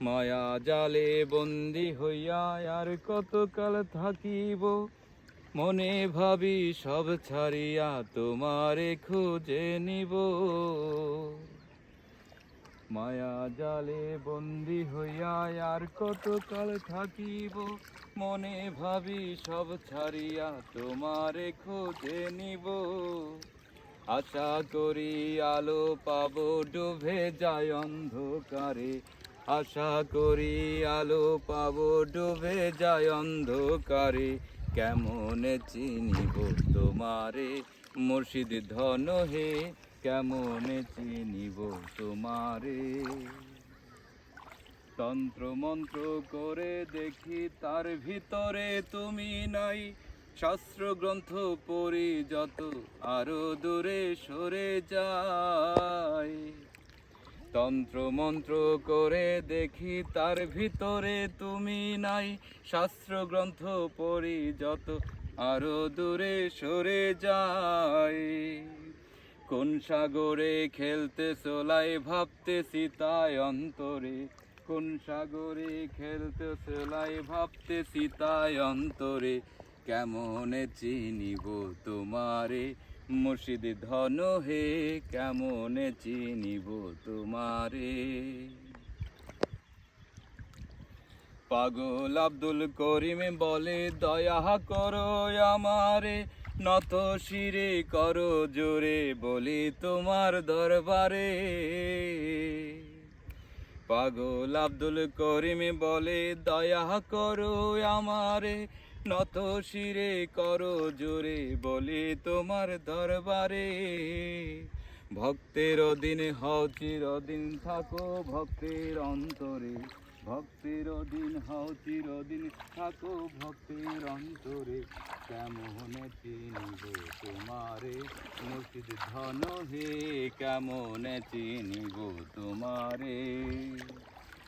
মায়া জালে বন্দি হইয়া আর কতকাল থাকিব? মনে ভাবি সব ছাড়িয়া তোমারে খুঁজে নিব। মায়া জালে বন্দি হইয়া আর কতকাল থাকিব? মনে ভাবি সব ছাড়িয়া তোমারে খুঁজে নিব। আশা করি আলো পাবো, ডুবে যায় অন্ধকারে। আশা করি আলো পাবো, ডুবে যায় অন্ধকারে। কেমনে চিনিব তোমারে, মুর্শিদ ধন হে, কেমনে চিনিব তোমারে। তন্ত্র মন্ত্র করে দেখি তার ভিতরে তুমি নাই। শাস্ত্র গ্রন্থ পড়ি যত আরও দূরে সরে যায়। তন্ত্র মন্ত্র করে দেখি তার ভিতরে তুমি নাই। শাস্ত্র গ্রন্থ পড়ি যত আরও দূরে সরে যায় কোন সাগরে খেলতে সোলাই ভাবতে সীতায় অন্তরে। কোন সাগরে খেলতে সোলাই ভাবতে সীতায় অন্তরে। কেমন চিনিব তোমারে? মুর্শিদ ধন, হে কেমনে চিনিব তোমারে? পাগল আব্দুল করিম বলে, দয়া করো আমারে, নত শিরে করো জোরে বলি তোমার দরবারে। পাগল আব্দুল করিম বলে, দয়া করো আমারে নত শিরে করো জোরে, বলি তোমার দরবারে। ভক্তের দিন হও, চিরদিন থাকো ভক্তের অন্তরে। ভক্তের দিন হও, চিরদিন থাকো ভক্তের অন্তরে। কেমন চিনিব তোমারে মুর্শিদ ধন হে, কেমন চিনিব তোমারে।